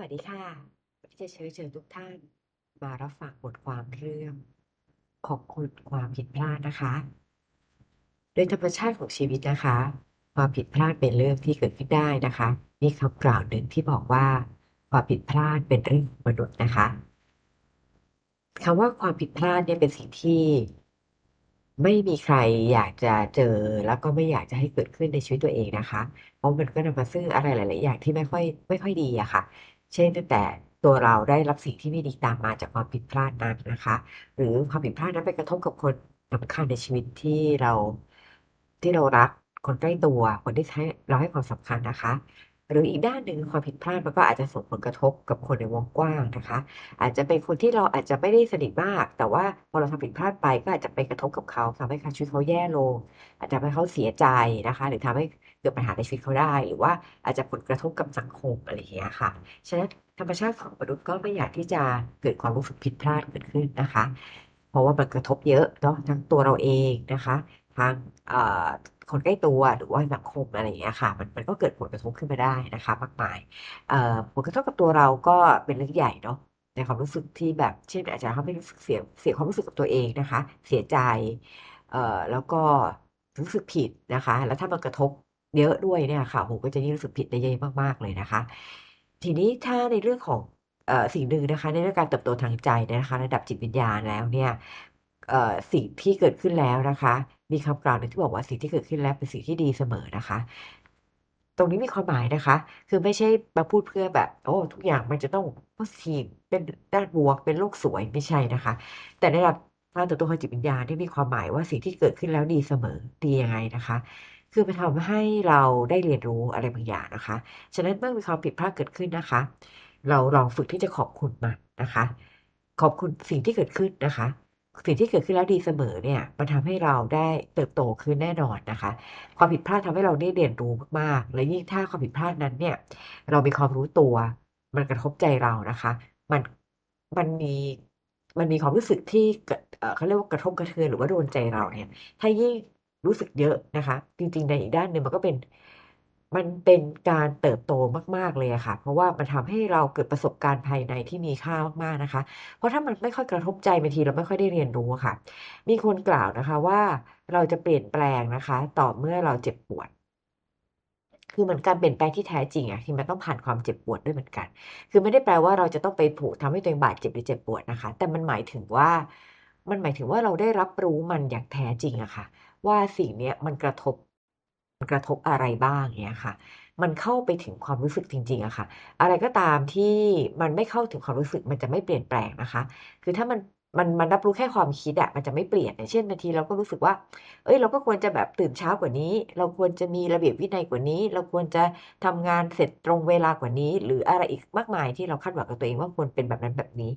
สวัสดีค่ะวันนี้จะเชิญเชิญทุกท่าน มารับฟังบทความเรื่อง ขอบคุณความผิดพลาดนะคะ โดยธรรมชาติของชีวิตนะคะ ความผิดพลาดเป็นเรื่องที่เกิดขึ้นได้นะคะ มีคำกล่าวหนึ่งที่บอกว่า ความผิดพลาดเป็นเรื่องของมนุษย์นะคะคำว่าความผิดพลาดเนี่ยเป็นสิ่งที่ ไม่มีใครอยากจะเจอแล้วก็ไม่อยากจะให้เกิดขึ้นในชีวิตตัวเองนะคะ เพราะมันก็นำมาซึ่งอะไรหลาย ๆ อย่างที่ไม่ค่อยไม่ค่อยดีอะค่ะ เช่นตั้งแต่ตัวเราได้รับสิ่งที่ไม่ดีตามมาจากความผิดพลาดนั้นนะคะ หรือความผิดพลาดนั้นไปกระทบกับคนสำคัญในชีวิตที่เราที่เรารักคนใกล้ตัวคนที่ให้เราให้ความสำคัญนะคะ หรืออีกด้านหนึ่งความผิดพลาดมันก็อาจจะส่งผลกระทบกับคนในวงกว้างนะคะ อาจจะเป็นคนที่เราอาจจะไม่ได้สนิทมาก แต่ว่าพอเราทำผิดพลาดไปก็อาจจะไปกระทบกับเขาทำให้เขาชีวิตเขาแย่ลง อาจจะทำให้เขาเสียใจนะคะ หรือทำให้ เกิดปัญหาในชีวิตเขาได้ หรือว่าอาจจะผลกระทบกับสังคมอะไรอย่างเงี้ยค่ะฉะนั้นธรรมชาติของมนุษย์ก็ไม่อยากที่จะเกิดความรู้สึกผิดพลาดเกิดขึ้นนะคะ เพราะว่ามันกระทบเยอะเนาะทั้งตัวเราเองนะคะทั้งคนใกล้ตัวหรือว่าสังคมอะไรอย่างเงี้ยค่ะมันมันก็เกิดผลกระทบขึ้นมาได้นะคะมากมายผลกระทบกับตัวเราก็เป็นเรื่องใหญ่เนาะในความรู้สึกที่แบบเช่นอาจจะทำให้รู้สึกเสียเสียความรู้สึกกับตัวเองนะคะ เสียใจแล้วก็รู้สึกผิดนะคะ แล้วถ้ามันกระทบ เยอะด้วยเนี่ยค่ะโอ้โฮก็จะยิ่งรู้สึกผิดได้เยอะมากๆเลยนะคะ ทีนี้ถ้าในเรื่องของออสิ่งหนึ่งนะคะ ในเรื่องการเติบโตทางใจนะคะ ระดับจิตวิญญาณแล้วเนี่ยสิ่งที่เกิดขึ้นแล้วนะคะ มีคำกล่าวหนึ่งที่บอกว่าสิ่งที่เกิดขึ้นแล้วเป็นสิ่งที่ดีเสมอนะคะ ตรงนี้มีความหมายนะคะ คือไม่ใช่มาพูดเพื่อแบบ โอ้ทุกอย่างมันจะต้องโพซิทีฟเป็นด้านบวกเป็นโลกสวยไม่ใช่นะคะ แต่ในระดับการเติบโตทางจิตวิญญาณเนี่มีความหมายว่าสิ่งที่เกิดขึ้นแล้วดีเสมอดียังไงนะคะ คือมันทำให้เราได้เรียนรู้อะไรบางอย่างนะคะ ฉะนั้นเมื่อมีความผิดพลาดเกิดขึ้นนะคะ เราลองฝึกที่จะขอบคุณมันนะคะ ขอบคุณสิ่งที่เกิดขึ้นนะคะ สิ่งที่เกิดขึ้นแล้วดีเสมอเนี่ยมันทำให้เราได้เติบโตขึ้นแน่นอนนะคะ ความผิดพลาดทำให้เราได้เรียนรู้มากๆ และยิ่งถ้าความผิดพลาดนั้นเนี่ย เรามีความรู้ตัว มันกระทบใจเรานะคะ มันมันมีมันมีความรู้สึกที่เขาเรียกว่ากระทบกระเทือนหรือว่าโดนใจเราเนี่ย ถ้ายิ่ง รู้สึกเยอะนะคะ จริง ๆ ในอีกด้านหนึ่งมันก็เป็นมันเป็นการเติบโตมากๆเลยอะค่ะ เพราะว่ามันทำให้เราเกิดประสบการณ์ภายในที่มีค่ามากๆนะคะ เพราะถ้ามันไม่ค่อยกระทบใจบางทีเราไม่ค่อยได้เรียนรู้ะค่ะ มีคนกล่าวนะคะว่าเราจะเปลี่ยนแปลงนะคะ ต่อเมื่อเราเจ็บปวด คือเหมือนการเปลี่ยนแปลงที่แท้จริงอะคือมันต้องผ่านความเจ็บปวดด้วยเหมือนกัน คือไม่ได้แปลว่าเราจะต้องไปผูกทำให้ตัวเองบาดเจ็บหรือเจ็บปวดนะคะ แต่มันหมายถึงว่า มันหมายถึงว่าเราได้รับรู้มันอย่างแท้จริงอะค่ะ ว่าสิ่งเนี้ยมันกระทบมันกระทบอะไรบ้างเงี้ยค่ะ มันเข้าไปถึงความรู้สึกจริงๆอะค่ะ อะไรก็ตามที่มันไม่เข้าถึงความรู้สึกมันจะไม่เปลี่ยนแปลงนะคะ คือถ้ามันมันมันรับรู้แค่ความคิดอะมันจะไม่เปลี่ยนอย่างเช่นบางทีเราก็รู้สึกว่าเฮ้ย เราก็ควรจะแบบตื่นเช้ากว่านี้ เราควรจะมีระเบียบวินัยกว่านี้ เราควรจะทำงานเสร็จตรงเวลากว่านี้ หรืออะไรอีกมากมายที่เราคาดหวังกับตัวเองว่าควรเป็นแบบนั้นแบบนี้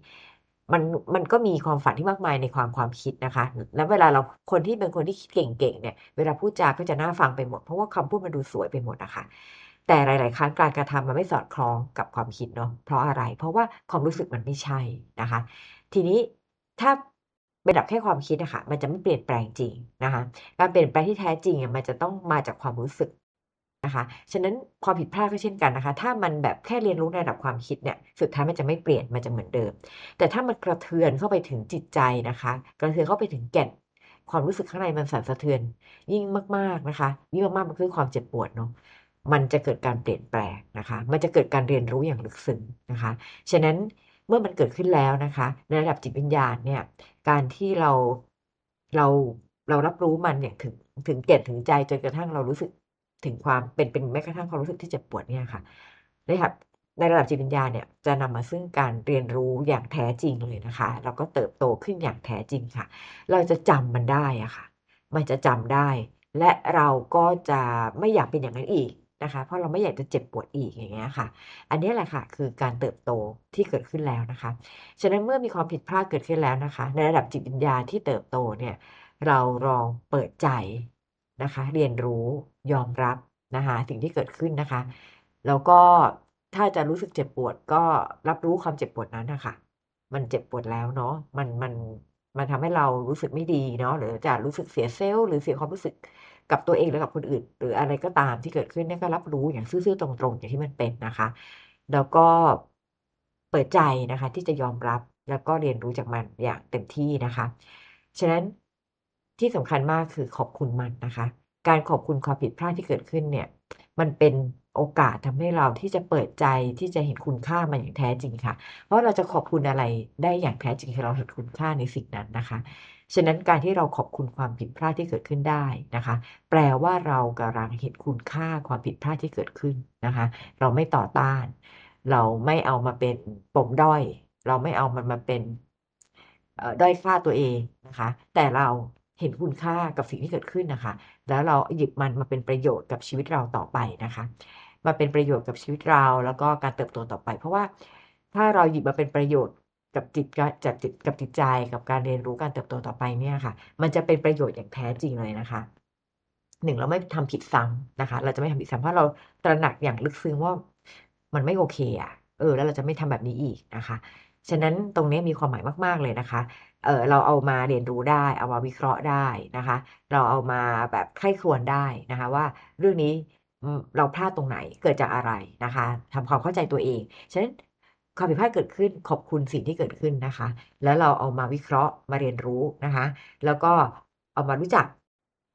มันมันก็มีความฝันที่มากมายในความความคิดนะคะ แล้วเวลาเราคนที่เป็นคนที่คิดเก่งๆเนี่ย เวลาพูดจาก็จะน่าฟังไปหมด เพราะว่าคำพูดมันดูสวยไปหมดอะคะแต่หลาย ๆ ครั้งการกระทำมันไม่สอดคล้องกับความคิดเนาะเพราะอะไร?เพราะว่าความรู้สึกมันไม่ใช่นะคะ ทีนี้ถ้าระดับแค่ความคิดอะคะมันจะไม่เปลี่ยนแปลงจริงนะคะ การเปลี่ยนแปลงที่แท้จริงอะมันจะต้องมาจากความรู้สึก นะคะฉะนั้นความผิดพลาดก็เช่นกันนะคะ ถ้ามันแบบแค่เรียนรู้ในระดับความคิดเนี่ยสุดท้ายมันจะไม่เปลี่ยนมันจะเหมือนเดิม แต่ถ้ามันกระเทือนเข้าไปถึงจิตใจนะคะ กระเทือนเข้าไปถึงแก่นความรู้สึกข้างในมันสั่นสะเทือน ยิ่งมากๆนะคะ ยิ่งมากๆมันคือความเจ็บปวดเนาะมันจะเกิดการเปลี่ยนแปลงนะคะ มันจะเกิดการเรียนรู้อย่างลึกซึ้งนะคะ ฉะนั้นเมื่อมันเกิดขึ้นแล้วนะคะ ในระดับจิตวิญญาณเนี่ยการที่เราเราเรารับรู้มันอย่างถึงถึงแก่นถึงใจจนกระทั่งเรารู้สึก ถึงความเป็นเป็นแม้กระทั่งความรู้สึกที่เจ็บปวดเนี่ยค่ะในระดับในระดับจิตวิญญาณเนี่ยจะนำมาซึ่งการเรียนรู้อย่างแท้จริงเลยนะคะ แล้วก็เติบโตขึ้นอย่างแท้จริงค่ะ เราจะจำมันได้อะค่ะ มันจะจำได้ และเราก็จะไม่อยากเป็นอย่างนั้นอีกนะคะ เพราะเราไม่อยากจะเจ็บปวดอีกอย่างเงี้ยค่ะ อันนี้แหละค่ะคือการเติบโตที่เกิดขึ้นแล้วนะคะ ฉะนั้นเมื่อมีความผิดพลาดเกิดขึ้นแล้วนะคะ ในระดับจิตวิญญาณที่เติบโตเนี่ยเราลองเปิดใจ นะคะ เรียนรู้ยอมรับนะคะสิ่งที่เกิดขึ้นนะคะ แล้วก็ถ้าจะรู้สึกเจ็บปวดก็รับรู้ความเจ็บปวดนั้นนะคะมันเจ็บปวดแล้วเนาะมันมันมันทำให้เรารู้สึกไม่ดีเนาะหรือจะรู้สึกเสีย self หรือเสียความรู้สึกกับตัวเองหรือกับคนอื่น หรืออะไรก็ตามที่เกิดขึ้นเนี่ยก็รับรู้อย่างซื่อๆตรงๆ อย่างที่มันเป็นนะคะ แล้วก็เปิดใจนะคะ ที่จะยอมรับแล้วก็เรียนรู้จากมันอย่างเต็มที่นะคะ ฉะนั้น ที่สำคัญมากคือขอบคุณมันนะคะ การขอบคุณความผิดพลาดที่เกิดขึ้นเนี่ย มันเป็นโอกาสทำให้เราที่จะเปิดใจที่จะเห็นคุณค่ามันอย่างแท้จริงค่ะ เพราะเราจะขอบคุณอะไรได้อย่างแท้จริงคือเราเห็นคุณค่าในสิ่งนั้นนะคะ ฉะนั้นการที่เราขอบคุณความผิดพลาดที่เกิดขึ้นได้นะคะ แปลว่าเรากำลังเห็นคุณค่าความผิดพลาดที่เกิดขึ้นนะคะ เราไม่ต่อต้าน เราไม่เอามาเป็นปมด้อย เราไม่เอามันมาเป็นด้อยค่าตัวเองนะคะ แต่เรา เห็นคุณค่ากับสิ่งที่เกิดขึ้นนะคะ แล้วเราหยิบมันมาเป็นประโยชน์กับชีวิตเราต่อไปนะคะ มาเป็นประโยชน์กับชีวิตเราแล้วก็การเติบโตต่อไป เพราะว่าถ้าเราหยิบมาเป็นประโยชน์กับจิตกะจับจิตกับจิตใจกับการเรียนรู้การเติบโตต่อไปเนี่ยค่ะ มันจะเป็นประโยชน์อย่างแท้จริงเลยนะคะหนึ่งเราไม่ทำผิดซ้ำนะคะ เราจะไม่ทำผิดซ้ำเพราะเราตระหนักอย่างลึกซึ้งว่ามันไม่โอเคอะเออ แล้วเราจะไม่ทำแบบนี้อีกนะคะ ฉะนั้นตรงนี้มีความหมายมาก ๆ เลยนะคะ เออเราเอามาเรียนรู้ได้ เอามาวิเคราะห์ได้นะคะ เราเอามาแบบใคร่ครวญได้นะคะ ว่าเรื่องนี้เราพลาดตรงไหนเกิดจากอะไรนะคะทำความเข้าใจตัวเอง ฉะนั้นความผิดพลาดเกิดขึ้นขอบคุณสิ่งที่เกิดขึ้นนะคะ แล้วเราเอามาวิเคราะห์มาเรียนรู้นะคะ แล้วก็เอามารู้จัก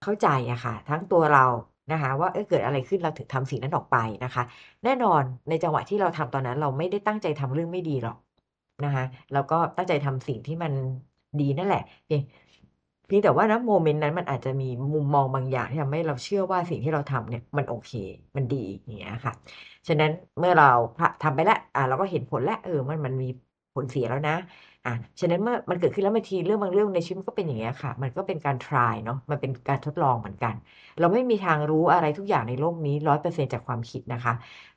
เข้าใจอะค่ะ ทั้งตัวเรานะคะว่าเอ้ยเกิดอะไรขึ้นเราถึงทำสิ่งนั้นออกไปนะคะ แน่นอนในจังหวะที่เราทำตอนนั้น เราไม่ได้ตั้งใจทำเรื่องไม่ดีหรอก นะคะแล้วก็ตั้งใจทำสิ่งที่มันดีนั่นแหละเพียงเพียงแต่ว่าณโมเมนต์นั้นมันอาจจะมีมุมมองบางอย่างที่ทำให้เราเชื่อว่าสิ่งที่เราทำเนี่ยมันโอเค มันดีอย่างเงี้ยค่ะ ฉะนั้นเมื่อเราพะทำไปแล้วอ่าเราก็เห็นผลแล้วเออมันมันมีผลเสียแล้วนะอะฉะนั้นเมื่อมันเกิดขึ้นแล้วบางทีเรื่องบางเรื่องในชีวิตก็เป็นอย่างเงี้ยค่ะ มันก็เป็นการ try เนาะมันเป็นการทดลองเหมือนกัน เราไม่มีทางรู้อะไรทุกอย่างในโลกนี้ร้อยเปอร์เซ็นจากความคิดนะคะ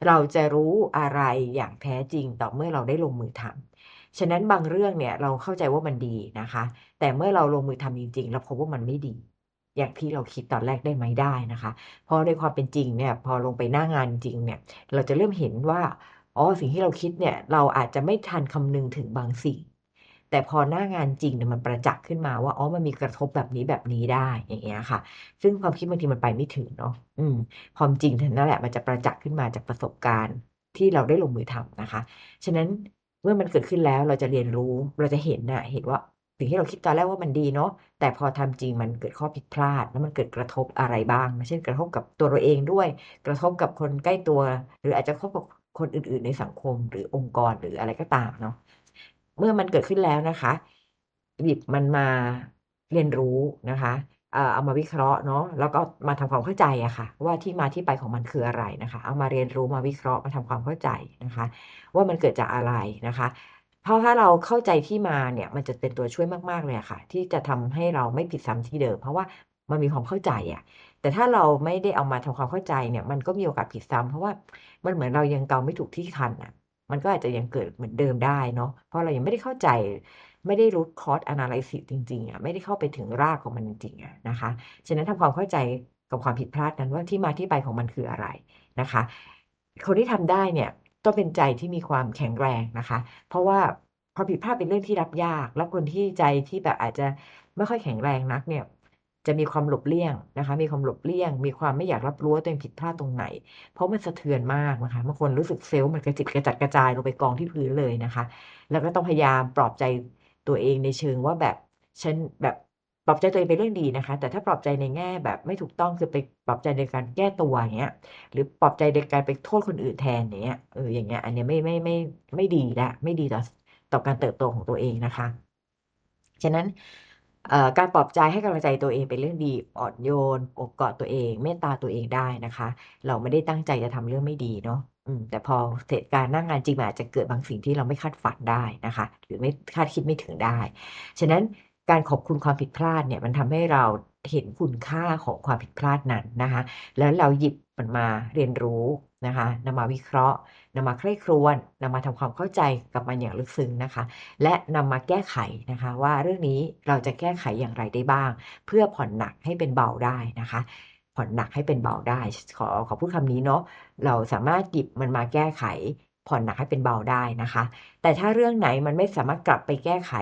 เราจะรู้อะไรอย่างแท้จริงต่อเมื่อเราได้ลงมือทำ ฉะนั้นบางเรื่องเนี่ยเราเข้าใจว่ามันดีนะคะ แต่เมื่อเราลงมือทำจริงๆเราพบว่ามันไม่ดี อย่างที่เราคิดตอนแรกได้ไหมได้นะคะ เพราะในความเป็นจริงเนี่ยพอลงไปหน้างานจริงเนี่ยเราจะเริ่มเห็นว่าอ๋อสิ่งที่เราคิดเนี่ยเราอาจจะไม่ทันคำนึงถึงบางสิ่ง แต่พอหน้างานจริงเนี่ยมันประจักษ์ขึ้นมาว่าอ๋อมันมีกระทบแบบนี้แบบนี้ได้อย่างเงี้ยค่ะ ซึ่งความคิดบางทีมันไปไม่ถึงเนาะอืมความจริงนั่นแหละมันจะประจักษ์ขึ้นมาจากประสบการณ์ที่เราได้ลงมือทำนะคะ ฉะนั้น เมื่อมันเกิดขึ้นแล้วเราจะเรียนรู้เราจะเห็นน่ะเห็นว่าสิ่งที่เราคิดตอนแรกว่ามันดีเนาะแต่พอทำจริงมันเกิดข้อผิดพลาด แล้วมันเกิดกระทบอะไรบ้างเช่นกระทบกับตัวเราเองด้วย กระทบกับคนใกล้ตัว หรืออาจจะกระทบกับคนอื่น ๆ ในสังคมหรือองค์กรหรืออะไรก็ตามเนาะเมื่อมันเกิดขึ้นแล้วนะคะ หยิบมันมาเรียนรู้นะคะ เอามาวิเคราะห์เนาะแล้วก็มาทำความเข้าใจอะค่ะ ว่าที่มาที่ไปของมันคืออะไรนะคะ เอามาเรียนรู้มาวิเคราะห์มาทำความเข้าใจนะคะ ว่ามันเกิดจากอะไรนะคะ เพราะถ้าเราเข้าใจที่มาเนี่ยมันจะเป็นตัวช่วยมากๆเลยอะค่ะ ที่จะทำให้เราไม่ผิดซ้ำที่เดิม เพราะว่ามันมีความเข้าใจอะแต่ถ้าเราไม่ได้เอามาทำความเข้าใจเนี่ย มันก็มีโอกาสผิดซ้ำเพราะว่ามันเหมือนเรายังเกาไม่ถูกที่คันอะมันก็อาจจะยังเกิดเหมือนเดิมได้เนาะเพราะเรายังไม่ได้เข้าใจ ไม่ได้ root cause analysis จริงๆอะไม่ได้เข้าไปถึงรากของมันจริงๆอะนะคะฉะนั้นทำความเข้าใจกับความผิดพลาดนั้นว่าที่มาที่ไปของมันคืออะไรนะคะ คนที่ทำได้เนี่ยต้องเป็นใจที่มีความแข็งแรงนะคะ เพราะว่าความผิดพลาดเป็นเรื่องที่รับยาก แล้วคนที่ใจที่แบบอาจจะไม่ค่อยแข็งแรงนักเนี่ยจะมีความหลบเลี่ยงนะคะ มีความหลบเลี่ยง มีความไม่อยากรับรู้ว่าตัวเองผิดพลาดตรงไหน เพราะมันสะเทือนมากนะคะบางคนรู้สึกเซลล์มันกระจิตกระจัดกระจายลงไปกองที่พื้นเลยนะคะ แล้วก็ต้องพยายามปลอบใจ ตัวเองในเชิงว่าแบบฉันแบบปลอบใจตัวเองเป็นเรื่องดีนะคะ แต่ถ้าปลอบใจในแง่แบบไม่ถูกต้องคือไปปลอบใจในการแก้ตัวเงี้ย หรือปลอบใจในการไปโทษคนอื่นแทนเงี้ยเอออย่างเงี้ยอันเนี้ยไม่ไม่ไม่ไม่ดีละไม่ดีต่อต่อการเติบโตของตัวเองนะคะ ฉะนั้นการปลอบใจให้กำลังใจตัวเองเป็นเรื่องดีอ่อนโยนอบกอดตัวเอง เมตตาตัวเองได้นะคะ เราไม่ได้ตั้งใจจะทำเรื่องไม่ดีเนาะ แต่พอเหตุการณ์หน้างานจริงมันอาจจะเกิดบางสิ่งที่เราไม่คาดฝันได้นะคะ หรือไม่คาดคิดไม่ถึงได้ ฉะนั้นการขอบคุณความผิดพลาดเนี่ยมันทำให้เราเห็นคุณค่าของความผิดพลาดนั้นนะคะ แล้วเราหยิบมันมาเรียนรู้นะคะนำมาวิเคราะห์นำมาใคร่ครวญนำมาทำความเข้าใจกับมันอย่างลึกซึ้งนะคะ และนำมาแก้ไขนะคะ ว่าเรื่องนี้เราจะแก้ไขอย่างไรได้บ้าง เพื่อผ่อนหนักให้เป็นเบาได้นะคะ ผ่อนหนักให้เป็นเบาได้ ขอขอพูดคำนี้เนาะเราสามารถหยิบมันมาแก้ไข ผ่อนหนักให้เป็นเบาได้นะคะ แต่ถ้าเรื่องไหนมันไม่สามารถกลับไปแก้ไข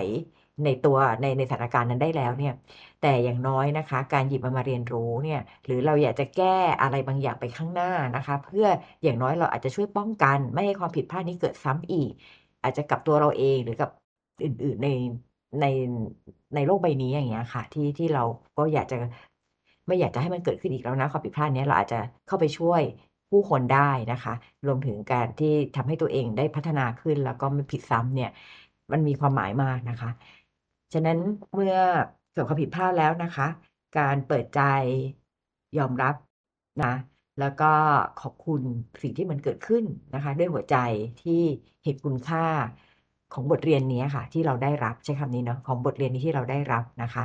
ในตัวในในสถานการณ์นั้นได้แล้วเนี่ย แต่อย่างน้อยนะคะ การหยิบมันมาเรียนรู้เนี่ย หรือเราอยากจะแก้อะไรบางอย่างไปข้างหน้านะคะ เพื่ออย่างน้อยเราอาจจะช่วยป้องกัน ไม่ให้ความผิดพลาดนี้เกิดซ้ำอีก อาจจะกับตัวเราเองหรือกับอื่น ๆในในในโลกใบนี้อย่างเงี้ยค่ะ ที่ที่เราก็อยากจะ ไม่อยากจะให้มันเกิดขึ้นอีกแล้วนะความผิดพลาดนี้เราอาจจะเข้าไปช่วยผู้คนได้นะคะ รวมถึงการที่ทำให้ตัวเองได้พัฒนาขึ้นแล้วก็ไม่ผิดซ้ำเนี่ย มันมีความหมายมากนะคะ ฉะนั้นเมื่อเกิดความผิดพลาดแล้วนะคะ การเปิดใจยอมรับนะ แล้วก็ขอบคุณสิ่งที่มันเกิดขึ้นนะคะ ด้วยหัวใจที่เห็นคุณค่าของบทเรียนนี้ค่ะ ที่เราได้รับใช้คำนี้เนาะของบทเรียนนี้ที่เราได้รับนะคะ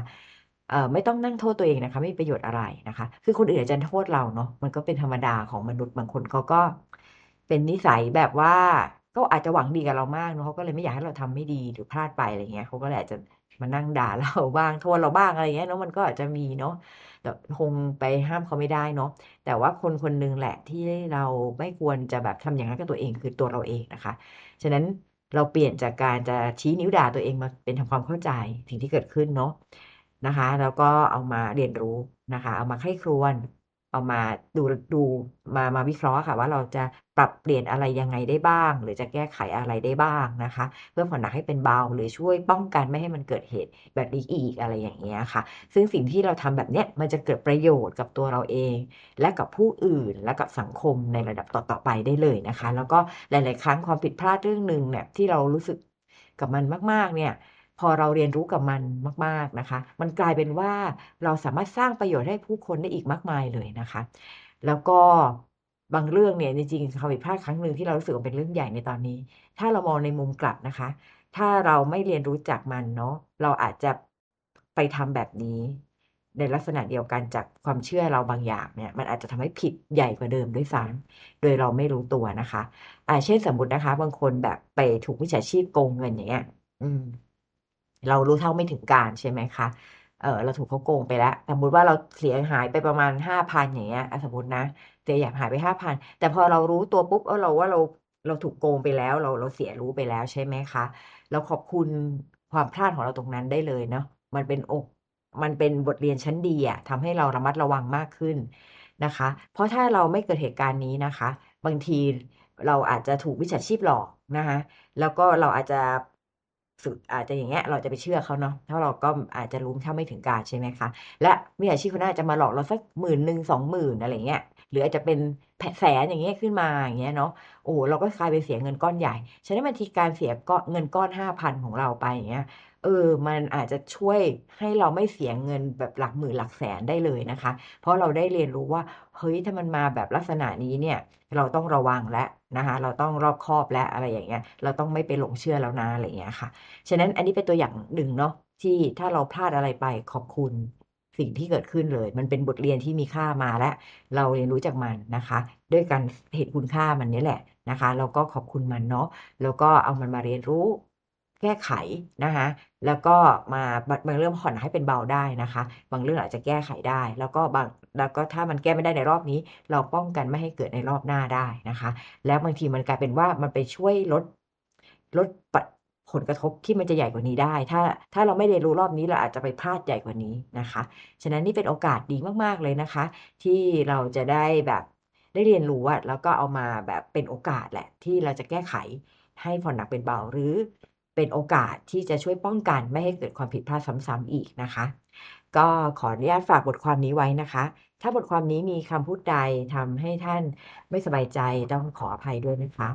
ไม่ต้องนั่งโทษตัวเองนะคะ ไม่มีประโยชน์อะไรนะคะ คือคนอื่นอาจจะโทษเราเนาะมันก็เป็นธรรมดาของมนุษย์บางคนเขาก็ เป็นนิสัยแบบว่าก็อาจจะหวังดีกับเรามากเนาะเขาก็เลยไม่อยากให้เราทำไม่ดีหรือพลาดไปอะไรเงี้ยเขาก็เลยอาจจะมานั่งด่าเราบ้างโทษเราบ้างอะไรเงี้ยเนาะมันก็อาจจะมีเนาะแต่คงไปห้ามเขาไม่ได้เนาะแต่ว่าคนคนหนึ่งแหละที่เราไม่ควรจะแบบทำอย่างนั้นกับตัวเองคือตัวเราเองนะคะ ฉะนั้นเราเปลี่ยนจากการจะชี้นิ้วด่าตัวเองมาเป็นทำความเข้าใจสิ่งที่เกิดขึ้นเนาะ นะคะ แล้วก็เอามาเรียนรู้นะคะ เอามาใคร่ครวญเอามาดูดูมามาวิเคราะห์ค่ะ ว่าเราจะปรับเปลี่ยนอะไรยังไงได้บ้าง หรือจะแก้ไขอะไรได้บ้างนะคะ เพื่อผ่อนหนักให้เป็นเบาหรือช่วยป้องกันไม่ให้มันเกิดเหตุแบบนี้อีกอะไรอย่างเงี้ยค่ะ ซึ่งสิ่งที่เราทำแบบเนี้ยมันจะเกิดประโยชน์กับตัวเราเอง และกับผู้อื่นและกับสังคมในระดับต่อๆไปได้เลยนะคะ แล้วก็หลาย ๆ ครั้งความผิดพลาดเรื่องหนึ่งเนี่ยที่เรารู้สึกกับมันมาก ๆ เนี่ย พอเราเรียนรู้กับมันมาก ๆนะคะ มันกลายเป็นว่าเราสามารถสร้างประโยชน์ให้ผู้คนได้อีกมากมายเลยนะคะ แล้วก็บางเรื่องเนี่ยจริงๆความผิดพลาดครั้งหนึ่งที่เรารู้สึกว่าเป็นเรื่องใหญ่ในตอนนี้ ถ้าเรามองในมุมกลับนะคะ ถ้าเราไม่เรียนรู้จากมันเนาะเราอาจจะไปทำแบบนี้ ในลักษณะเดียวกันจากความเชื่อเราบางอย่างเนี่ย มันอาจจะทำให้ผิดใหญ่กว่าเดิมด้วยซ้ำโดยเราไม่รู้ตัวนะคะอ่าเช่นสมมตินะคะ บางคนแบบไปถูกมิจฉาชีพโกงเงินอย่างเงี้ย อืม เรารู้เท่าไม่ถึงการใช่ไหมคะเออเราถูกเขาโกงไปแล้วสมมติว่าเราเสียหายไปประมาณ5,000อย่างเงี้ยสมมตินะเสียหายไป5,000แต่พอเรารู้ตัวปุ๊บเออเราว่าเราเราถูกโกงไปแล้ว เราเราเสียรู้ไปแล้วใช่ไหมคะ เราขอบคุณความพลาดของเราตรงนั้นได้เลยเนาะมันเป็นอกมันเป็นบทเรียนชั้นดีอะทำให้เราระมัดระวังมากขึ้นนะคะ เพราะถ้าเราไม่เกิดเหตุการณ์นี้นะคะ บางทีเราอาจจะถูกมิจฉาชีพหลอกนะคะแล้วก็เราอาจจะ สึอาจจะอย่างเงี้ยเราจะไปเชื่อเขาเนาะเพราะเราก็อาจจะรู้เท่าไม่ถึงการใช่ไหมคะ และมิจฉาชีพคนนั้นอาจะมาหลอกเราสัก10,000 20,000อะไรอย่างเงี้ยหรืออาจจะเป็นแพแสนอย่างเงี้ยขึ้นมาอย่างเงี้ยเนาะโอ้เราก็กลายเป็นเสียเงินก้อนใหญ่ฉะนั้นบางทีการเสียก้อนเงินก้อน5,000ของเราไปอย่างเงี้ยเออ มันอาจจะช่วยให้เราไม่เสียเงินแบบหลักหมื่นหลักแสนได้เลยนะคะ เพราะเราได้เรียนรู้ว่า เฮ้ย ถ้ามันมาแบบลักษณะนี้เนี่ย เราต้องระวังแล้ว นะคะเราต้องรอบคอบและอะไรอย่างเงี้ย เราต้องไม่ไปหลงเชื่อแล้วนะอะไรอย่างเงี้ยค่ะ ฉะนั้นอันนี้เป็นตัวอย่างหนึ่งเนาะที่ถ้าเราพลาดอะไรไปขอบคุณสิ่งที่เกิดขึ้นเลย มันเป็นบทเรียนที่มีค่ามาแล้วเราเรียนรู้จากมันนะคะ ด้วยการเห็นคุณค่ามันนี่แหละนะคะแล้วก็ขอบคุณมันเนาะแล้วก็เอามันมาเรียนรู้ แก้ไขนะคะแล้วก็มาบางเรื่องผ่อนให้เป็นเบาได้นะคะ บางเรื่องอาจจะแก้ไขได้ แล้วก็บางแล้วก็ถ้ามันแก้ไม่ได้ในรอบนี้ เราป้องกันไม่ให้เกิดในรอบหน้าได้นะคะ แล้วบางทีมันกลายเป็นว่ามันไปช่วยลดลดผลกระทบที่มันจะใหญ่กว่านี้ได้ ถ้าถ้าเราไม่เรียนรู้รอบนี้เราอาจจะไปพลาดใหญ่กว่านี้นะคะ ฉะนั้นนี่เป็นโอกาสดีมากๆเลยนะคะ ที่เราจะได้แบบได้เรียนรู้อะแล้วก็เอามาแบบเป็นโอกาสแหละ ที่เราจะแก้ไขให้ผ่อนหนักเป็นเบาหรือ เป็นโอกาสที่จะช่วยป้องกันไม่ให้เกิดความผิดพลาดซ้ำๆอีกนะคะ ก็ขออนุญาตฝากบทความนี้ไว้นะคะ ถ้าบทความนี้มีคำพูดใดทำให้ท่านไม่สบายใจต้องขออภัยด้วยนะคะ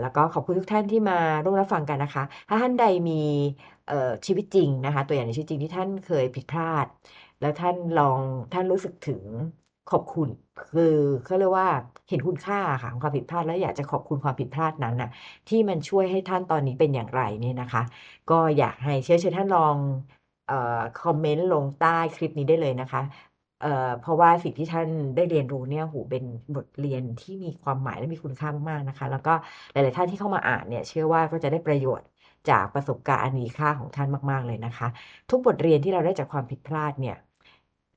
แล้วก็ขอบคุณทุกท่านที่มาร่วมรับฟังกันนะคะ ถ้าท่านใดมีชีวิตจริงนะคะ ตัวอย่างในชีวิตจริงที่ท่านเคยผิดพลาด แล้วท่านลองท่านรู้สึกถึง ขอบคุณคือเขาเรียกว่าเห็นคุณค่าค่ะของความผิดพลาด แล้วอยากจะขอบคุณความผิดพลาดนั้นน่ะที่มันช่วยให้ท่านตอนนี้เป็นอย่างไรเนี่ยนะคะ ก็อยากให้เชื้อเชิญท่านลองออคอมเมนต์ลงใต้คลิปนี้ได้เลยนะคะเเพราะว่าสิ่งที่ท่านได้เรียนรู้เนี่ยโอ้โฮเป็นบทเรียนที่มีความหมายและมีคุณค่ามากๆนะคะ แล้วก็หลาย ๆ ท่านที่เข้ามาอ่านเนี่ยเชื่อว่าก็จะได้ประโยชน์จากประสบการณ์อันมีค่าของท่านมาก ๆ เลยนะคะ ทุกบทเรียนที่เราได้จากความผิดพลาดเนี่ย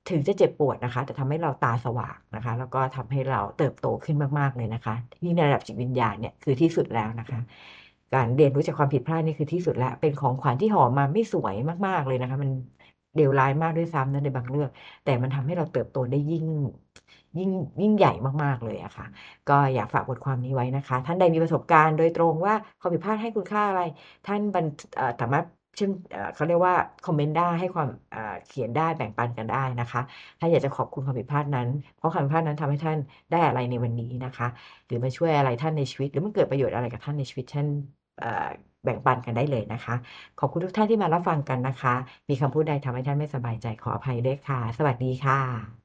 ถึงจะเจ็บปวดนะคะ แต่ทำให้เราตาสว่างนะคะ แล้วก็ทำให้เราเติบโตขึ้นมากๆเลยนะคะยิ่งในระดับจิตวิญญาณเนี่ยคือที่สุดแล้วนะคะ การเรียนรู้จากความผิดพลาดนี่คือที่สุดแล้ว เป็นของขวัญที่ห่อมาไม่สวยมากๆเลยนะคะ มันเลวร้ายมากด้วยซ้ำนะในบางเรื่อง แต่มันทำให้เราเติบโตได้ยิ่งยิ่งยิ่งใหญ่มากๆเลยอะค่ะ ก็อยากฝากบทความนี้ไว้นะคะ ท่านใดมีประสบการณ์โดยตรงว่าความผิดพลาดให้คุณค่าอะไร ท่านบันสามารถ ช่นเขาเรียกว่าคอมเมนต์ได้ให้ความเขียนได้แบ่งปันกันได้นะคะ ถ้าอยากจะขอบคุณความผิดพลาดนั้น เพราะความผิดพลาดนั้นทำให้ท่านได้อะไรในวันนี้นะคะ หรือมาช่วยอะไรท่านในชีวิต หรือมันเกิดประโยชน์อะไรกับท่านในชีวิตท่านเอ่อแบ่งปันกันได้เลยนะคะ ขอบคุณทุกท่านที่มารับฟังกันนะคะ มีคำพูดใดทำให้ท่านไม่สบายใจขออภัยด้วยค่ะ สวัสดีค่ะ